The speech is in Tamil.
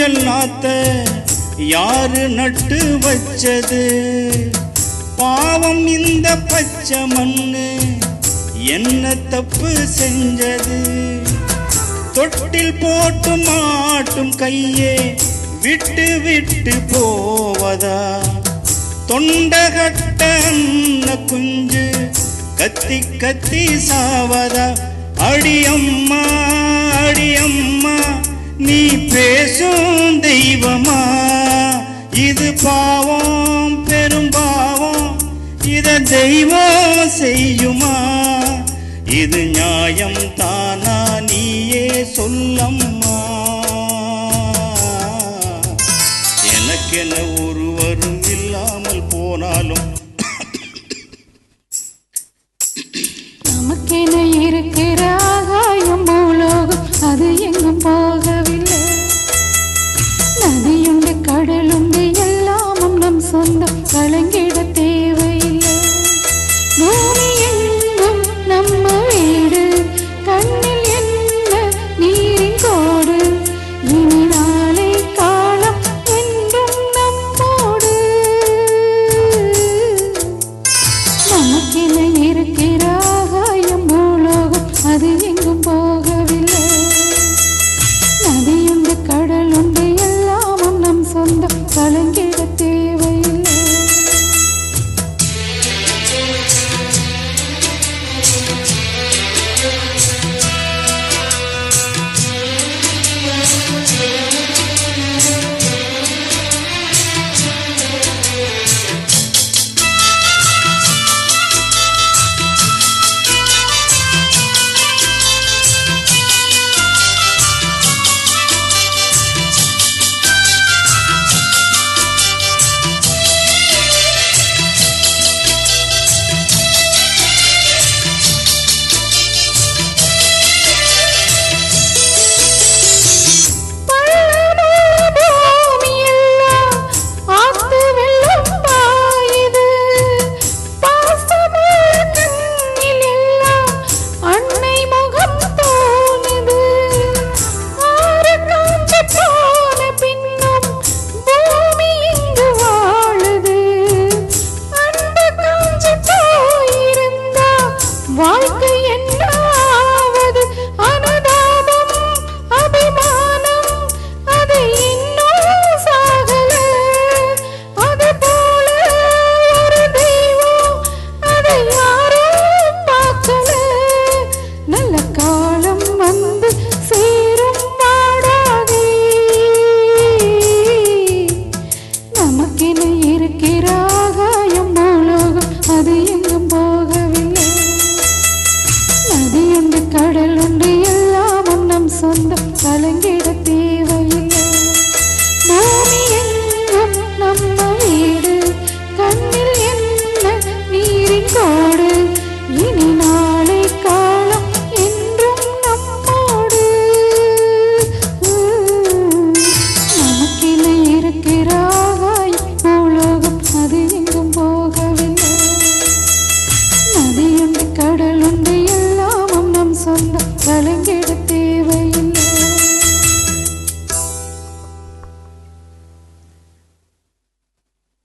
மஞ்சள் நாத்த யாரு நட்டு வச்சது? பாவம் இந்த பச்சை மண்ணு என்ன தப்பு செஞ்சது? தொட்டில் போட்டு மாட்டும் கையே விட்டு விட்டு போவதா? தொண்டகட்ட குஞ்சு கத்தி கத்தி சாவதா? அடியம்மா அடியம்மா நீ பேசும் தெய்வமா? இது பாவம் பெரும் பாவம். இத தெய்வம் செய்யுமா? இது நியாயம் தானா? நீயே சொல்லம்மா. எனக்கென